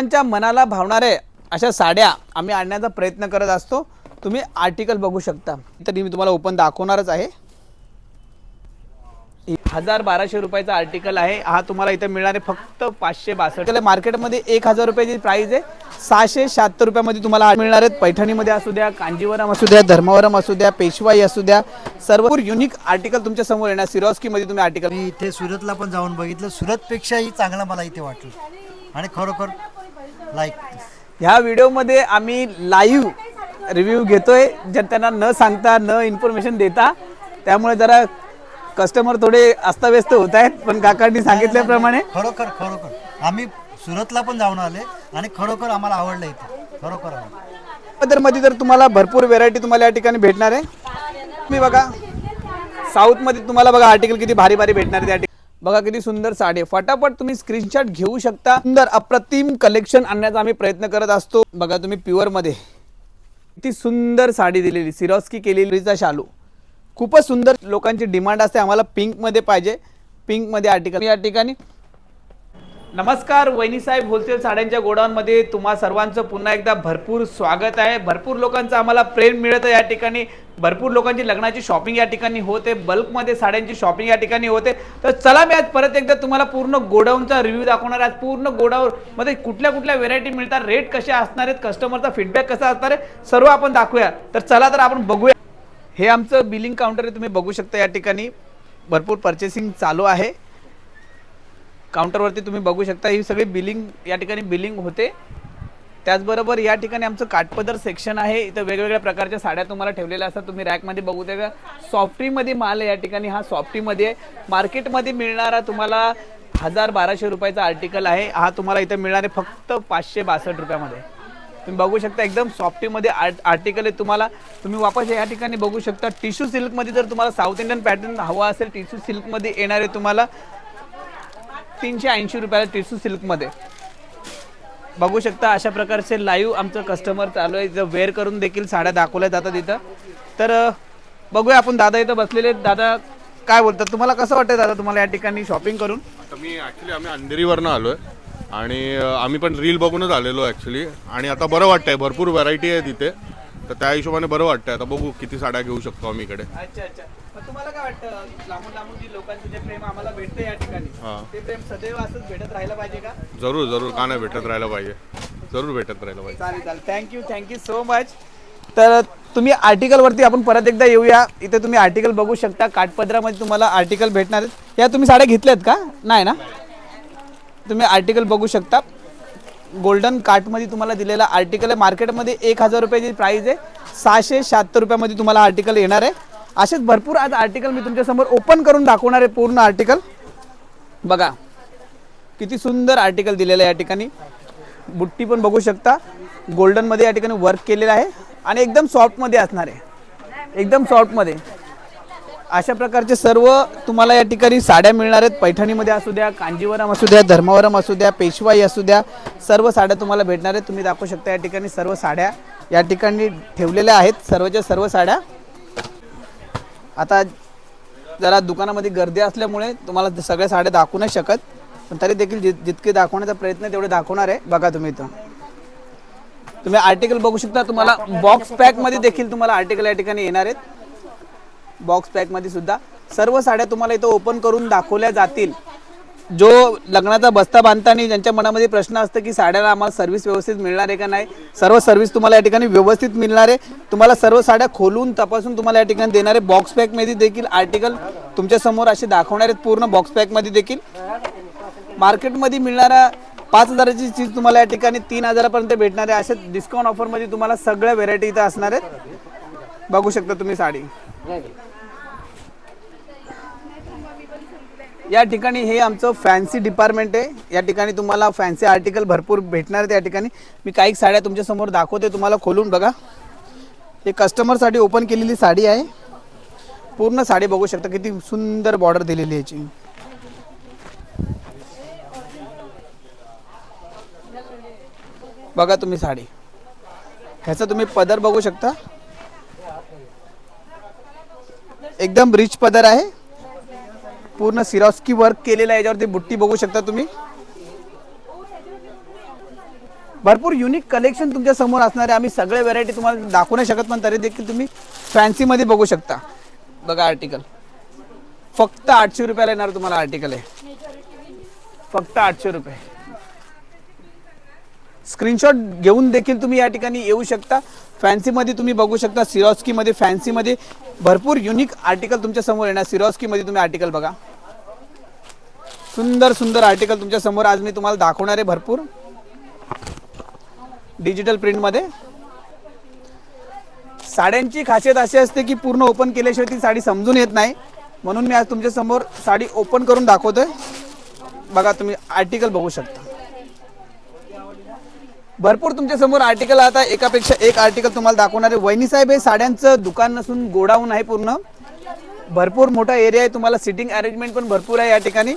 त्यांच्या मनाला भावणारे अशा साड्या आम्ही आणण्याचा प्रयत्न करत असतो. तुम्ही आर्टिकल बघू शकता. तरी मी तुम्हाला ओपन दाखवणारच आहे. हजार बाराशे रुपयाचा आर्टिकल आहे. हा तुम्हाला इथे मिळणार आहे फक्त पाचशे बासष्ट. मार्केटमध्ये एक हजार रुपयाची प्राईज आहे. सहाशे शहात्तर रुपयामध्ये तुम्हाला मिळणार आहेत. पैठणीमध्ये असू द्या कांजीवरम असू द्या धर्मावरम असू द्या पेशवाई असू द्या. सर्व युनिक आर्टिकल तुमच्यासमोर येणार. सिरॉस्कीमध्ये तुम्ही आर्टिकल मी इथे सुरतला पण जाऊन बघितलं. सुरतपेक्षाही चांगलं मला इथे वाटलं. आणि खरोखर लाईक ह्या व्हिडिओमध्ये आम्ही लाईव्ह रिव्ह्यू घेतोय. जर त्यांना न सांगता न इन्फॉर्मेशन देता त्यामुळे जरा कस्टमर थोडे अस्ताव्यस्त होत आहेत पण काकांनी सांगितल्याप्रमाणे. खरोखर खरोखर. आम्ही सुरतला पण जाऊन आले आणि खरोखर आम्हाला आवडलं इथे. खरोखरमध्ये तर तुम्हाला भरपूर व्हेरायटी तुम्हाला या ठिकाणी भेटणार आहे. तुम्ही बघा साऊथमध्ये तुम्हाला बघा आर्टिकल किती भारी भारी भेटणार आहे त्या ठिकाणी. बघा किती सुंदर साडी आहे. फटाफट तुम्ही स्क्रीनशॉट घेऊ शकता. सुंदर अप्रतिम कलेक्शन आणण्याचा आम्ही प्रयत्न करत असतो. बघा तुम्ही प्युअरमध्ये किती सुंदर साडी दिलेली सिरॉस्की केलेलीचा शालू. खूपच सुंदर लोकांची डिमांड असते. आम्हाला पिंकमध्ये पाहिजे. पिंकमध्ये आर्टिकल या ठिकाणी नमस्कार वहिनीसाहेब होलसेल साड्यांच्या गोडाऊनमध्ये तुम्हा सर्वांचं पुन्हा एकदा भरपूर स्वागत आहे. भरपूर लोकांचं आम्हाला प्रेम मिळतं या ठिकाणी. भरपूर लोकांची लग्नाची शॉपिंग या ठिकाणी होते. बल्कमध्ये साड्यांची शॉपिंग या ठिकाणी होते. तर चला मी आज परत एकदा तुम्हाला पूर्ण गोडाऊनचा रिव्ह्यू दाखवणार आहे. आज पूर्ण गोडाऊनमध्ये कुठल्या कुठल्या व्हेरायटी मिळतात रेट कसे असणार आहेत कस्टमरचा फीडबॅक कसा असणार आहे सर्व आपण दाखवूया. तर चला तर आपण बघूया. हे आमचं बिलिंग काउंटर आहे तुम्ही बघू शकता या ठिकाणी. भरपूर पर्चेसिंग चालू आहे. काउंटरवरती तुम्ही बघू शकता ही सगळी बिलिंग या ठिकाणी बिलिंग होते. त्याचबरोबर या ठिकाणी आमचं काटपदर सेक्शन आहे. इथं वेगवेगळ्या प्रकारच्या साड्या तुम्हाला ठेवलेल्या असतात. तुम्ही रॅकमध्ये बघू द्या सॉफ्टीमध्ये माल आहे या ठिकाणी. हा सॉफ्टीमध्ये आहे मार्केटमध्ये मिळणारा तुम्हाला हजार बाराशे रुपयाचा आर्टिकल आहे. हा तुम्हाला इथं मिळणार आहे फक्त पाचशे बासष्ट रुपयामध्ये. तुम्ही बघू शकता एकदम सॉफ्टीमध्ये आर्ट आर्टिकल आहे तुम्हाला. तुम्ही वापस या ठिकाणी बघू शकता. टिश्यू सिल्कमध्ये जर तुम्हाला साऊथ इंडियन पॅटर्न हवा असेल टिश्यू सिल्कमध्ये येणार आहे तुम्हाला. तीनशे ऐंशी रुपयाला टिश्यू सिल्कमध्ये. बघू शकता अशा प्रकारचे लाईव्ह आमचं कस्टमर चालू आहे. इथं वेअर करून देखील साड्या दाखवल्या जातात इथं. तर बघूया आपण दादा इथं बसलेले. दादा काय बोलतात? तुम्हाला कसं वाटतं दादा तुम्हाला या ठिकाणी शॉपिंग करून? आता मी ॲक्च्युली आम्ही अंधेरीवरनं आलो आहे आणि आम्ही पण रील बघूनच आलेलो ॲक्च्युली आणि आता बरं वाटतंय. भरपूर व्हरायटी आहे तिथे. तर त्या हिशोबाने बरं वाटतंय. आता बघू किती साड्या घेऊ शकतो आम्ही इकडे. अच्छा अच्छा. मग तुम्हाला काय वाटतं? लांबून लांबून जी लोकांचे जे प्रेम आम्हाला भेटते या ठिकाणी ते प्रेम सदैव असंच भेटत राहिलं पाहिजे का? जरूर जरूर. का नाही भेटत राहायला पाहिजे? जरूर भेटत राहायला पाहिजे. चालेल चालेल. थँक्यू थँक्यू सो मच तर तुम्ही आर्टिकलवरती आपण परत एकदा येऊया. इथे तुम्ही आर्टिकल बघू शकता. काठपदरामध्ये तुम्हाला आर्टिकल भेटणार आहेत. या तुम्ही साड्या घेतल्यात का? नाही ना? तुम्ही आर्टिकल बघू शकता. गोल्डन कार्टमध्ये तुम्हाला दिलेला आर्टिकल आहे. मार्केटमध्ये एक हजार रुपयाची प्राईस आहे. सहाशे शहात्तर रुपयामध्ये तुम्हाला आर्टिकल येणार आहे. असेच भरपूर आज आर्टिकल मी तुमच्यासमोर ओपन करून दाखवणार आहे पूर्ण आर्टिकल बघा किती सुंदर आर्टिकल दिलेलं आहे या ठिकाणी. बुट्टी पण बघू शकता. गोल्डनमध्ये या ठिकाणी वर्क केलेलं आहे आणि एकदम सॉफ्टमध्ये असणार आहे. एकदम सॉफ्टमध्ये अशा प्रकारचे सर्व तुम्हाला या ठिकाणी साड्या मिळणार आहेत. पैठणीमध्ये असू द्या कांजीवरम असू द्या धर्मावरम असू द्या पेशवाई असू द्या सर्व साड्या तुम्हाला भेटणार आहेत. तुम्ही दाखवू शकता या ठिकाणी सर्व साड्या या ठिकाणी ठेवलेल्या आहेत. सर्वच्या सर्व साड्या आता जरा दुकानामध्ये गर्दी असल्यामुळे तुम्हाला सगळ्या साड्या दाखवू नाही शकत पण तरी देखील जित जितके दाखवण्याचा प्रयत्न तेवढे दाखवणार आहे. बघा तुम्ही इथं. तुम्ही आर्टिकल बघू शकता तुम्हाला बॉक्स पॅकमध्ये देखील तुम्हाला आर्टिकल या ठिकाणी येणार आहेत. बॉक्स पॅकमध्ये सुद्धा. सर्व साड्या तुम्हाला इथं ओपन करून दाखवल्या जातील. जो लग्नाचा बस्ता बांधताना ज्यांच्या मनामध्ये प्रश्न असतं की साड्याला आम्हाला सर्व्हिस व्यवस्थित मिळणार आहे का नाही? सर्व सर्व्हिस तुम्हाला या ठिकाणी व्यवस्थित मिळणार आहे. तुम्हाला सर्व साड्या खोलून तपासून तुम्हाला या ठिकाणी देणारे बॉक्स पॅकमध्ये देखील आर्टिकल तुमच्यासमोर असे दाखवणार आहेत. पूर्ण बॉक्स पॅकमध्ये देखील. मार्केटमध्ये मिळणारा पाच हजाराची चीज तुम्हाला या ठिकाणी तीन हजारापर्यंत भेटणार आहे. अशा डिस्काउंट ऑफरमध्ये तुम्हाला सगळ्या व्हेरायटी इथं असणार आहेत. बघू शकता तुम्ही साडी. या ठिकाणी हे आमचं फॅन्सी डिपार्टमेंट आहे. या ठिकाणी तुम्हाला फॅन्सी आर्टिकल भरपूर भेटणार आहेत या ठिकाणी. मी काही साड्या तुमच्यासमोर दाखवते तुम्हाला खोलून बघा. हे कस्टमरसाठी ओपन केलेली साडी आहे. पूर्ण साडी बघू शकता किती सुंदर बॉर्डर दिलेली आहे याची. बघा तुम्ही साडी. ह्याचा तुम्ही पदर बघू शकता. एकदम रिच पदर आहे. पूर्ण सिरॉस्की वर्क केलेलं आहे याच्यावरती बुट्टी बघू शकता तुम्ही. भरपूर युनिक कलेक्शन तुमच्यासमोर असणार आहे. आम्ही सगळे व्हरायटी तुम्हाला दाखवू नाही शकत पण तरी देखील तुम्ही फॅन्सीमध्ये बघू शकता. बघा आर्टिकल फक्त आठशे रुपयाला येणार तुम्हाला आर्टिकल आहे. फक्त आठशे रुपये. स्क्रीनशॉट घेऊन देखील तुम्ही या ठिकाणी येऊ शकता. फॅन्सीमध्ये तुम्ही बघू शकता. सिरॉस्कीमध्ये फॅन्सीमध्ये भरपूर युनिक आर्टिकल तुमच्यासमोर येणार. सिरॉस्कीमध्ये तुम्ही आर्टिकल बघा. सुंदर सुंदर आर्टिकल तुमच्यासमोर आज मी तुम्हाला दाखवणार आहे भरपूर. डिजिटल प्रिंटमध्ये साड्यांची खासियत अशी असते की पूर्ण ओपन केल्याशिवाय ती साडी समजून येत नाही. म्हणून मी आज तुमच्यासमोर साडी ओपन करून दाखवतोय. बघा तुम्ही आर्टिकल बघू शकता. भरपूर तुमच्यासमोर आर्टिकल आता एकापेक्षा एक आर्टिकल तुम्हाला दाखवणार आहे. वहिनी साहेब हे साड्यांचं दुकान नसून गोडाऊन आहे पूर्ण. भरपूर मोठा एरिया आहे. तुम्हाला सिटिंग अरेंजमेंट पण भरपूर आहे या ठिकाणी.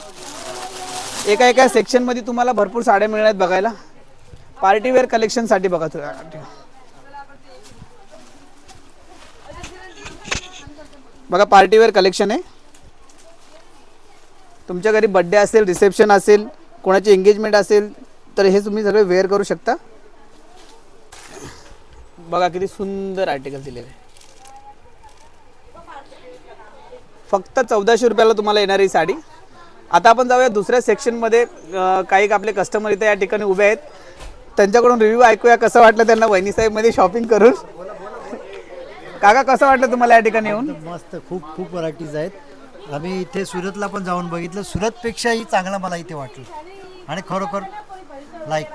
एका एका सेक्शनमध्ये तुम्हाला भरपूर साड्या मिळणार आहेत बघायला पार्टीवेअर कलेक्शनसाठी बघा तुला बघा पार्टीवेअर कलेक्शन आहे. तुमच्या घरी बड्डे असेल रिसेप्शन असेल कोणाची एंगेजमेंट असेल तर हे तुम्ही सगळे वेअर करू शकता. बघा किती सुंदर आर्टिकल दिलेले फक्त चौदाशे रुपयाला तुम्हाला येणार ही साडी. आता आपण जाऊया दुसऱ्या सेक्शनमध्ये काही आपले कस्टमर इथे या ठिकाणी उभे आहेत. त्यांच्याकडून रिव्ह्यू ऐकूया कसं वाटलं त्यांना वहिनी साहेबमध्ये शॉपिंग करून. काका कसं वाटलं तुम्हाला या ठिकाणी येऊन? मस्त खूप खूप व्हरायटीज आहेत. आम्ही इथे सुरतला पण जाऊन बघितलं. सुरतपेक्षाही चांगलं मला इथे वाटलं. आणि खरोखर लाईक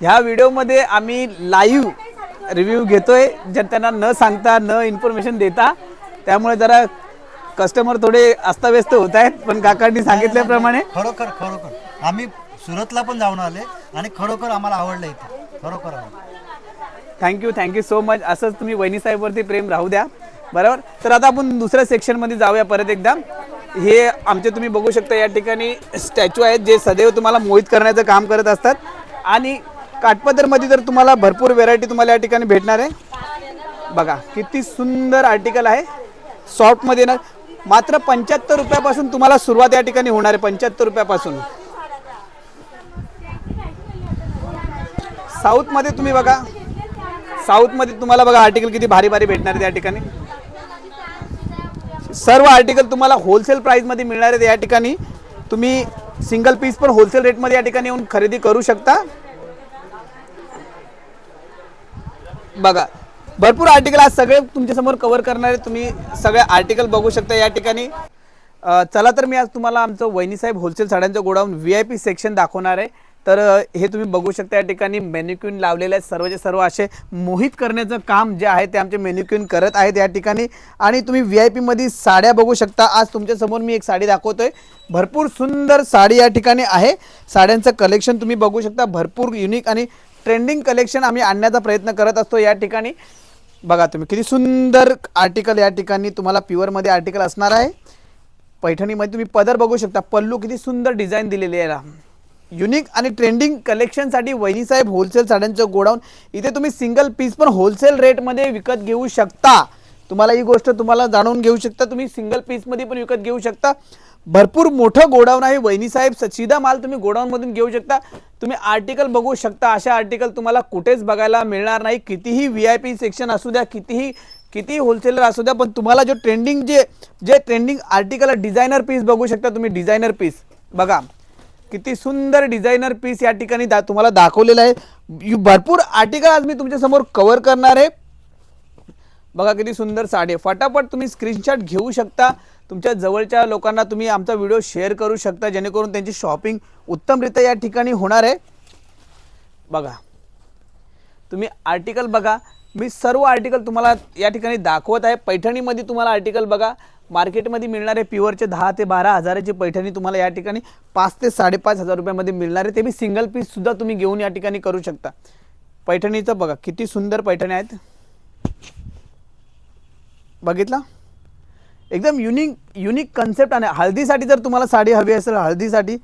ह्या व्हिडिओमध्ये आम्ही लाईव्ह रिव्ह्यू घेतोय. त्यांना न सांगता न इन्फॉर्मेशन देता. त्यामुळे जरा कस्टमर थोडे अस्ताव्यस्त होत आहेत पण काकांनी सांगितल्याप्रमाणे खरोखर खरोखर आम्ही सुरतला पण जाऊन आले आणि खरोखर आम्हाला आवडलं इथे खरोखर आवडलं थँक्यू थँक्यू सो मच असंच तुम्ही वहिनी साहेबवरती प्रेम राहू द्या बरोबर तर आता आपण दुसऱ्या सेक्शनमध्ये जाऊया परत एकदा हे आमचे तुम्ही बघू शकता या ठिकाणी स्टॅच्यू आहेत जे सदैव तुम्हाला मोहित करण्याचं काम करत असतात आणि काठपदरमध्ये तर तुम्हाला भरपूर व्हेरायटी तुम्हाला या ठिकाणी भेटणार आहे बघा किती सुंदर आर्टिकल आहे सॉफ्टमध्ये ना मात्र पंच्याहत्तर रुपयापासून तुम्हाला सुरुवात या ठिकाणी होणार आहे पंच्याहत्तर रुपयापासून. साऊथमध्ये तुम्ही बघा. साऊथमध्ये तुम्हाला बघा आर्टिकल किती भारी भारी भेटणार आहे या ठिकाणी. सर्व आर्टिकल तुम्हाला होलसेल प्राईजमध्ये मिळणार आहेत या ठिकाणी. तुम्ही सिंगल पीस पण होलसेल रेटमध्ये या ठिकाणी येऊन खरेदी करू शकता. बघा भरपूर आर्टिकल आज सगळे तुमच्यासमोर कव्हर करणारे तुम्ही सगळे आर्टिकल बघू शकता या ठिकाणी. चला तर मी आज तुम्हाला आमचं वहिनीसाहेब होलसेल साड्यांचं godown V I P section दाखवणार आहे. तर हे तुम्ही बघू शकता या ठिकाणी मेन्युक्यून लावलेले आहेत सर्वचे सर्व असे मोहित करण्याचं काम जे आहे ते आमचे मेन्युक्यून करत आहेत या ठिकाणी. आणि तुम्ही व्ही आय पीमध्ये साड्या बघू शकता. आज तुमच्यासमोर मी एक साडी दाखवतोय. भरपूर सुंदर साडी या ठिकाणी आहे. साड्यांचं कलेक्शन तुम्ही बघू शकता. भरपूर युनिक आणि ट्रेंडिंग कलेक्शन आम्ही आणण्याचा प्रयत्न करत असतो या ठिकाणी. बघा तुम्ही किती सुंदर आर्टिकल या ठिकाणी तुम्हाला प्युअरमध्ये आर्टिकल असणार आहे. पैठणीमध्ये तुम्ही पदर बघू शकता. पल्लू किती सुंदर डिझाईन दिलेली आहे याला. युनिक आणि ट्रेंडिंग कलेक्शनसाठी वहिनीसाहेब होलसेल साड्यांचं गोडाऊन. इथे तुम्ही सिंगल पीस पण होलसेल रेटमध्ये विकत घेऊ शकता. तुम्हाला ही गोष्ट तुम्हाला जाणून घेऊ शकता. तुम्ही सिंगल पीसमध्ये पण विकत घेऊ शकता. भरपूर मोठं गोडाऊन आहे. वहिनीसाहेब स- माल तुम्ही गोडाऊनमधून घेऊ शकता. तुम्ही आर्टिकल बघू शकता. अशा आर्टिकल तुम्हाला कुठेच बघायला मिळणार नाही. कितीही व्ही आय पी सेक्शन असू द्या कितीही कितीही होलसेलर असू द्या पण तुम्हाला जो ट्रेंडिंग जे जे ट्रेंडिंग आर्टिकल डिझायनर पीस बघू शकता तुम्ही. डिझायनर पीस बघा किती सुंदर डिझायनर पीस या ठिकाणी दा तुम्हाला दाखवलेलं आहे. भरपूर आर्टिकल आज मी तुमच्यासमोर कव्हर करणार आहे. बघा किती सुंदर साडी आहे. फटाफट तुम्ही स्क्रीनशॉट घेऊ शकता. तुमच्या जवळच्या लोकांना तुम्ही आमचा व्हिडिओ शेअर करू शकता जेणेकरून त्यांची शॉपिंग उत्तमरित्या या ठिकाणी होणार आहे. बघा तुम्ही आर्टिकल बघा. मी सर्व आर्टिकल तुम्हाला या ठिकाणी दाखवत आहे. पैठणीमध्ये तुम्हाला आर्टिकल बघा. मार्केटमध्ये मिळणारे प्युअरचे दहा ते बारा हजाराची पैठणी तुम्हाला या ठिकाणी पाच ते साडेपाच हजार रुपयामध्ये मिळणार आहे. ते बी सिंगल पीससुद्धा तुम्ही घेऊन या ठिकाणी करू शकता. पैठणीचं बघा किती सुंदर पैठणी आहेत. बघितला? एकदम युनिक युनिक कन्सेप्ट आणि हळदीसाठी जर तुम्हाला साडी हवी असेल हळदीसाठी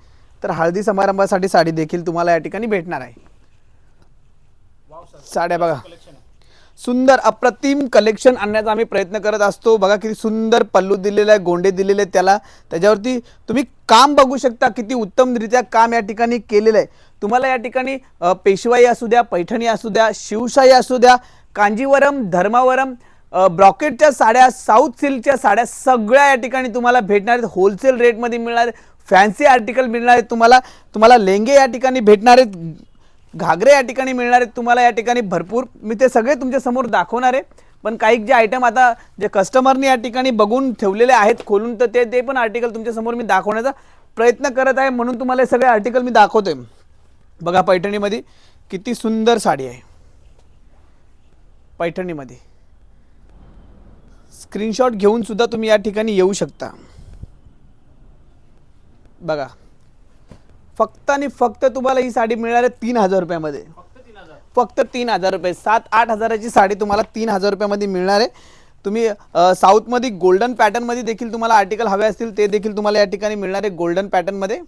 तर हळदी समारंभासाठी साडी देखील तुम्हाला या ठिकाणी भेटणार आहे. साड्या बघा. सुंदर अप्रतिम कलेक्शन आणण्याचा आम्ही प्रयत्न करत असतो. बघा किती सुंदर पल्लू दिलेला आहे गोंडे दिलेले आहेत त्याला. त्याच्यावरती तुम्ही काम बघू शकता किती उत्तमरित्या काम या ठिकाणी केलेलं आहे. तुम्हाला या ठिकाणी पेशवाई असू द्या पैठणी असू द्या शिवशाही असू द्या कांजीवरम धर्मावरम ब्रॉकेटच्या साड्या साऊथ सिल्कच्या साड्या सगळ्या या ठिकाणी तुम्हाला भेटणार आहेत. होलसेल रेटमध्ये मिळणार फॅन्सी आर्टिकल मिळणार आहेत तुम्हाला. तुम्हाला लेंगे या ठिकाणी भेटणार आहेत. घागरे या ठिकाणी मिळणार आहेत तुम्हाला. या ठिकाणी भरपूर. मी ते सगळे तुमच्यासमोर दाखवणार आहे. पण काही जे आयटम आता जे कस्टमरनी या ठिकाणी बघून ठेवलेले आहेत खोलून तर ते ते पण आर्टिकल तुमच्यासमोर मी दाखवण्याचा प्रयत्न करत आहे. म्हणून तुम्हाला हे सगळे आर्टिकल मी दाखवतोय. बघा पैठणीमध्ये किती सुंदर साडी आहे. पैठणीमध्ये. स्क्रीनशॉट घेऊन सुद्धा तुम्ही या ठिकाणी येऊ शकता. बघा. फक्त आणि फक्त तुम्हाला ही साडी मिळणार आहे तीन हजार रुपयामध्ये. फक्त तीन हजार रुपये. सात आठ हजाराची साडी तुम्हाला तीन हजार रुपयामध्ये मिळणार आहे. तुम्ही साऊथमध्ये गोल्डन पॅटर्नमध्ये देखील तुम्हाला आर्टिकल हवे असतील ते देखील तुम्हाला या ठिकाणी मिळणार आहे गोल्डन पॅटर्नमध्ये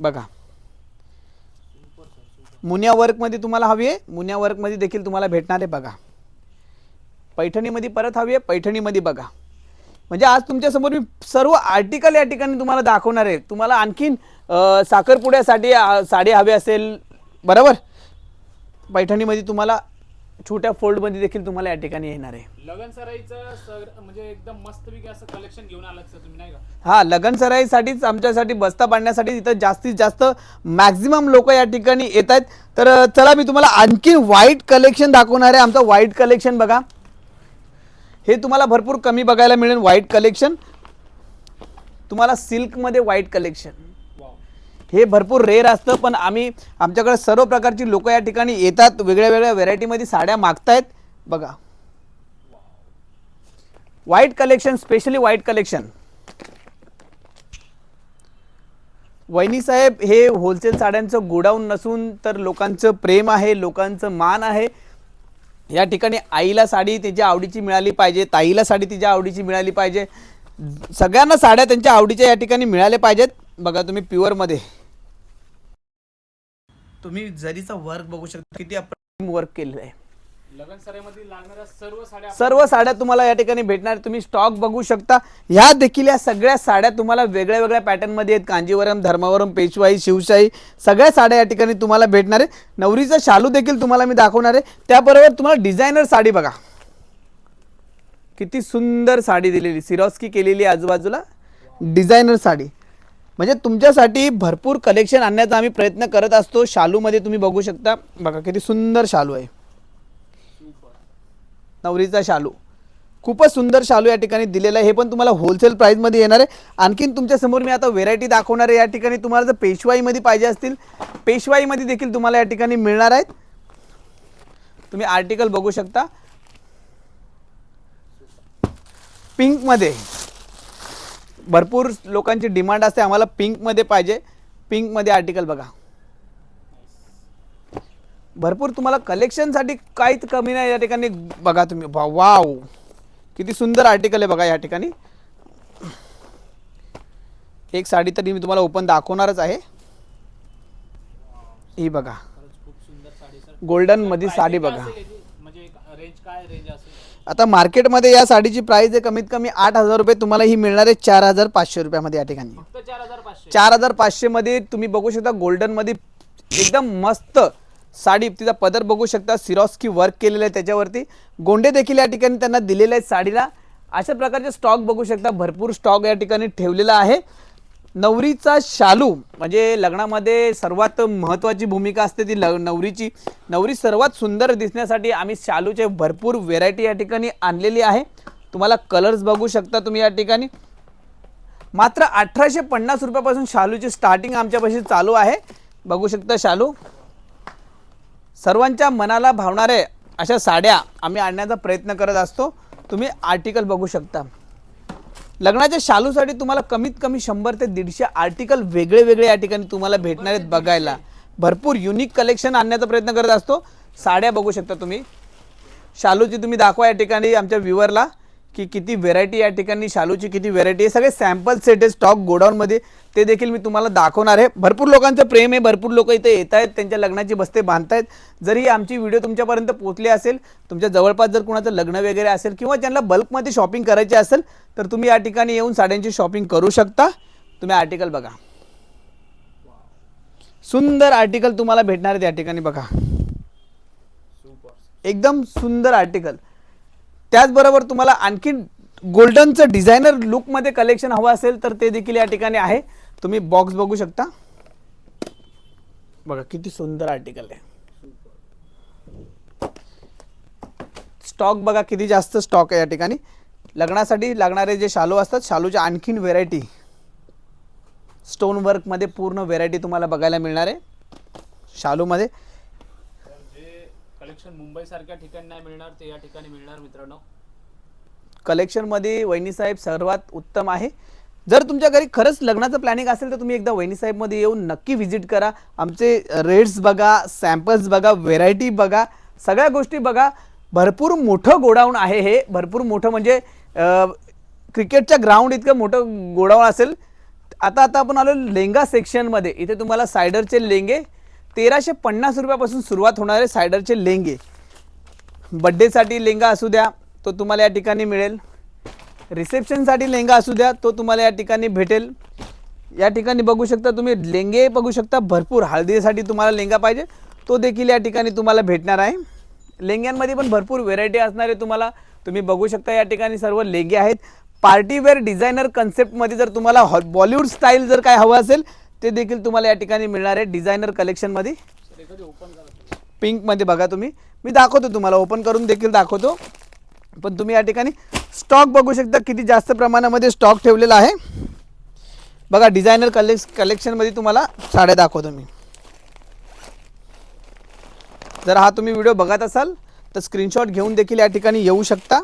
बघा. मुनिया वर्कमध्ये तुम्हाला हवी आहे. मुनिया वर्कमध्ये देखील तुम्हाला भेटणार आहे बघा. पैठणीमध्ये परत हवी आहे पैठणीमध्ये बघा. म्हणजे आज तुमच्यासमोर मी सर्व आर्टिकल या ठिकाणी तुम्हाला दाखवणार आहे. तुम्हाला आणखीन साखरपुड्यासाठी साडी हवी असेल बरोबर? पैठणीमध्ये तुम्हाला छोट्या फोल्डमध्ये देखील तुम्हाला या ठिकाणी येणार आहे. लगन सराईचं सर म्हणजे एकदम मस्तपैकी असं कलेक्शन घेऊन आलात सर तुम्ही नाही का? हा लगन सराईसाठीच आमच्यासाठी बस्ता बांधण्यासाठी इथं जास्तीत जास्त मॅक्झिमम लोक या ठिकाणी येत आहेत तर चला मी तुम्हाला आणखी व्हाईट कलेक्शन दाखवणार आहे. आमचं व्हाईट कलेक्शन बघा. हे तुम्हाला भरपूर कमी बघायला मिळेल व्हाईट कलेक्शन तुम्हाला सिल्कमध्ये व्हाईट कलेक्शन हे भरपूर रेअर असतं पण आम्ही आमच्याकडे सर्व प्रकारची लोक या ठिकाणी येतात वेगळ्या वेगळ्या व्हेरायटीमध्ये साड्या मागतायत. बघा. White collection specially white collection Vahini Saheb हे होलसेल साड्यांचं गोडाऊन नसून तर लोकांचं प्रेम आहे लोकांचं मान आहे. या ठिकाणी आईला साडी तिच्या आवडीची मिळाली पाहिजे ताईला साडी तिच्या आवडीची मिळाली पाहिजे. सगळ्यांना साड्या त्यांच्या आवडीच्या या ठिकाणी मिळाल्या पाहिजेत. बघा तुम्ही प्युअरमध्ये तुम्ही जरीचा वर्क बघू शकता किती अप्रतिम वर्क केलेलं आहे. सर्व साड्या तुम्हाला या ठिकाणी भेटणार. तुम्ही स्टॉक बघू शकता. ह्या देखील या सगळ्या साड्या तुम्हाला वेगळ्या वेगळ्या पॅटर्नमध्ये आहेत. कांजीवरम धर्मावरम पेशवाई शिवशाही सगळ्या साड्या या ठिकाणी तुम्हाला भेटणार आहे नवरीचा शालू देखील तुम्हाला मी दाखवणार आहे. त्याबरोबर तुम्हाला डिझायनर साडी बघा. किती सुंदर साडी दिलेली. सिरॉस्की केलेली आजूबाजूला डिझायनर साडी. म्हणजे तुमच्यासाठी भरपूर कलेक्शन आणण्याचा आम्ही प्रयत्न करत असतो. शालूमध्ये तुम्ही बघू शकता. बघा किती सुंदर शालू आहे. नवरीचा शालू. खूपच सुंदर शालू या ठिकाणी दिलेला आहे. हे पण तुम्हाला होलसेल प्राईजमध्ये येणार आहे. आणखीन तुमच्यासमोर मी आता व्हेरायटी दाखवणार आहे. या ठिकाणी तुम्हाला जर पेशवाईमध्ये पाहिजे असतील पेशवाईमध्ये देखील तुम्हाला या ठिकाणी मिळणार आहेत. तुम्ही आर्टिकल बघू शकता. पिंकमध्ये भरपूर लोकांची डिमांड असते. आम्हाला पिंकमध्ये पाहिजे. पिंकमध्ये आर्टिकल बघा. भरपूर तुम्हाला कलेक्शनसाठी काहीच कमी नाही या ठिकाणी. बघा तुम्ही वा- वाव. किती सुंदर आर्टिकल आहे बघा या ठिकाणी. एक साडी तरी मी तुम्हाला ओपन दाखवणारच आहे. ही बघा. गोल्डनमध्ये साडी बघा? म्हणजे आता मार्केटमध्ये या साडीची प्राइस आहे कमीत कमी आठ हजार रुपये. तुम्हाला ही मिळणार आहे चार हजार पाचशे रुपयामध्ये या ठिकाणी. चार हजार पाचशे. पाचशेमध्ये तुम्ही बघू शकता गोल्डनमध्ये एकदम मस्त साडी तिचा पदर बघू शकता. सिरॉस्की वर्क केलेलं आहे त्याच्यावरती. गोंडे देखील या ठिकाणी त्यांना दिलेले आहेत साडीला. अशा प्रकारचे स्टॉक बघू शकता. भरपूर स्टॉक या ठिकाणी ठेवलेला आहे. नवरीचा शालू म्हणजे लग्नामध्ये सर्वात महत्त्वाची भूमिका असते ती ल नवरीची. नवरी सर्वात सुंदर दिसण्यासाठी आम्ही शालूचे भरपूर व्हेरायटी या ठिकाणी आणलेली आहे. तुम्हाला कलर्स बघू शकता तुम्ही या ठिकाणी. मात्र अठराशे पन्नास रुपयापासून शालूची स्टार्टिंग आमच्यापाशी चालू आहे. बघू शकता शालू. सर्वांच्या मनाला भावणारे अशा साड्या आम्ही आणण्याचा प्रयत्न करत असतो. तुम्ही आर्टिकल बघू शकता. लग्नाच्या शालूसाठी तुम्हाला कमीत कमी शंभर ते दीडशे आर्टिकल वेगळे वेगळे या ठिकाणी तुम्हाला भेटणार आहेत बघायला. भरपूर युनिक कलेक्शन आणण्याचा प्रयत्न करत असतो. साड्या बघू शकता तुम्ही. शालूची तुम्ही दाखवा या ठिकाणी आमच्या व्ह्युअरला की किती व्हेरायटी या ठिकाणी शालूची किती व्हेरायटी आहे. सगळे सॅम्पल सेट आहे. स्टॉक गोडाऊनमध्ये ते देखील मी तुम्हाला दाखवणार आहे. भरपूर लोकांचं प्रेम आहे भरपूर लोक इथे येत आहेत त्यांच्या लग्नाची बस्ते बांधतायत. जरी आमची व्हिडिओ तुमच्यापर्यंत पोहोचली असेल तुमच्या जवळपास जर कुणाचं लग्न वगैरे असेल किंवा ज्यांना बल्कमध्ये शॉपिंग करायची असेल तर तुम्ही या ठिकाणी येऊन साड्यांची शॉपिंग करू शकता. तुम्ही आर्टिकल बघा. सुंदर आर्टिकल तुम्हाला भेटणार आहेत या ठिकाणी बघा. एकदम सुंदर आर्टिकल त्याचबरोबर तुम्हाला आणखी गोल्डनचं डिझायनर लुकमध्ये कलेक्शन हवं असेल तर ते देखील या ठिकाणी आहे. तुम्ही बॉक्स बघू शकता. बघा किती सुंदर आर्टिकल आहे. स्टॉक बघा किती जास्त स्टॉक आहे या ठिकाणी. लग्नासाठी लागणारे जे शालू असतात शालूच्या आणखीन व्हेरायटी स्टोन वर्कमध्ये पूर्ण व्हेरायटी तुम्हाला बघायला मिळणार आहे. शालूमध्ये. कलेक्शन मुंबई सारख्या ठिकाणी नाही मिळणार ते या ठिकाणी मिळणार मित्रांनो. कलेक्शनमध्ये वहिनीसाहेब सर्वात उत्तम आहे. जर तुमच्या घरी खरंच लग्नाचं प्लॅनिंग असेल तर तुम्ही एकदा वहिनीसाहेबमध्ये येऊन नक्की व्हिजिट करा. आमचे रेट्स बघा सॅम्पल्स बघा व्हेरायटी बघा सगळ्या गोष्टी बघा. भरपूर मोठं गोडाऊन आहे हे. भरपूर मोठं म्हणजे क्रिकेटच्या ग्राउंड इतकं मोठं गोडाऊन असेल. आता आता आपण आलो लेंगा सेक्शनमध्ये इथे तुम्हाला सायडरचे लेंगे. तेराशे पन्नास रुपयापासून सुरुवात होणारे सायडरचे लेंगे. बड्डेसाठी लेंगा असू द्या तो तुम्हाला या ठिकाणी मिळेल. रिसेप्शनसाठी लेंगा असू द्या तो तुम्हाला या ठिकाणी भेटेल. या ठिकाणी बघू शकता तुम्ही लेंगे बघू शकता भरपूर हळदीसाठी तुम्हाला लेंगा पाहिजे. तो देखील या ठिकाणी तुम्हाला भेटणार आहे. लेंग्यांमध्ये पण भरपूर व्हेरायटी असणार आहे तुम्हाला तुम्ही बघू शकता या ठिकाणी सर्व लेंगे आहेत. पार्टीवेअर डिझायनर कन्सेप्टमध्ये जर तुम्हाला हॉ बॉलिवूड स्टाईल जर काय हवं असेल ते देखील तुम्हाला या ठिकाणी मिळणार आहे डिझायनर कलेक्शनमध्ये ओपन पिंकमध्ये बघा तुम्ही. मी दाखवतो तुम्हाला ओपन करून देखील दाखवतो. पण तुम्ही या ठिकाणी स्टॉक बघू शकता किती जास्त प्रमाणामध्ये स्टॉक ठेवलेला आहे. बघा डिझायनर कलेक्श कलेक्शनमध्ये तुम्हाला साड्या दाखवतो मी. जर हा तुम्ही व्हिडिओ बघत असाल तर स्क्रीनशॉट घेऊन देखील या ठिकाणी येऊ शकता.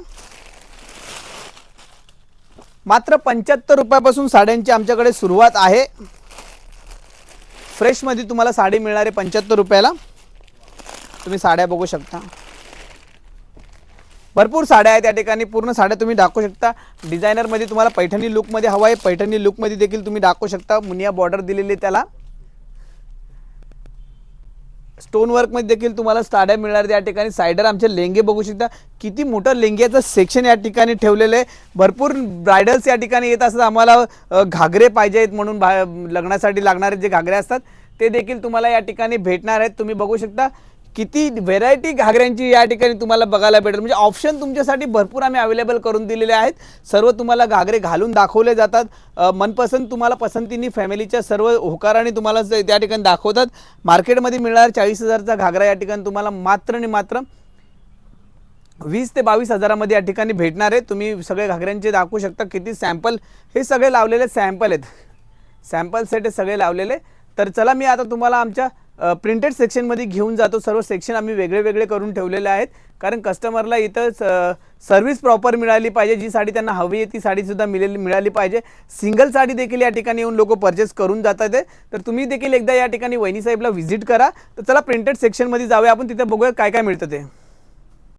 मात्र पंच्याहत्तर रुपयापासून साड्यांची आमच्याकडे सुरुवात आहे. फ्रेशमध्ये तुम्हाला साडी मिळणार आहे पंच्याहत्तर रुपयाला. तुम्ही साड्या बघू शकता. भरपूर साड्या आहेत या ठिकाणी. पूर्ण साड्या तुम्ही दाखवू शकता. डिझायनरमध्ये तुम्हाला पैठणी लुकमध्ये हवा आहे. पैठणी लुकमध्ये देखील तुम्ही दाखवू शकता. मुनिया बॉर्डर दिलेली आहे त्याला. स्टोन वर्कमध्ये देखील तुम्हाला साड्या मिळणार त्या या ठिकाणी. सायडर आमचे लेंगे बघू शकता. किती मोठं लेंग्याचं सेक्शन या ठिकाणी ठेवलेलं आहे. भरपूर ब्रायडल्स या ठिकाणी येत असतात. आम्हाला घागरे पाहिजे आहेत म्हणून बा लग्नासाठी लागणारे जे घागरे असतात ते देखील तुम्हाला या ठिकाणी भेटणार आहेत. तुम्ही बघू शकता. किती व्हेरायटी घागऱ्यांची या ठिकाणी तुम्हाला बघायला भेटेल. म्हणजे ऑप्शन तुमच्यासाठी भरपूर आम्ही अवेलेबल करून दिलेले आहेत. सर्व तुम्हाला घागरे घालून दाखवले जातात. मनपसंत तुम्हाला पसंतीने फॅमिलीच्या सर्व होकाराने तुम्हाला त्या ठिकाणी दाखवतात. मार्केटमध्ये मिळणार चाळीस हजारचा घागरा या ठिकाणी तुम्हाला मात्र आणि मात्र वीस ते बावीस हजारामध्ये या ठिकाणी भेटणार आहे. तुम्ही सगळे घागऱ्यांचे दाखवू शकता. किती सॅम्पल हे सगळे लावलेले सॅम्पल आहेत. सॅम्पल सेट हे सगळे लावलेले. तर चला मी आता तुम्हाला आमच्या प्रिंटेड सेक्शनमध्ये घेऊन जातो. सर्व सेक्शन आम्ही वेगळे वेगळे करून ठेवलेले आहेत. कारण कस्टमरला इथं सर्व्हिस प्रॉपर मिळाली पाहिजे. जी साडी त्यांना हवी आहे ती साडीसुद्धा मिळेल मिळाली पाहिजे. सिंगल साडी देखील या ठिकाणी येऊन लोक परचेस करून जातात आहे. तर तुम्ही देखील एकदा या ठिकाणी वहिनीसाहेबला व्हिजिट करा. तर चला प्रिंटेड सेक्शनमध्ये जाऊया. आपण तिथे बघूया काय काय मिळतं ते.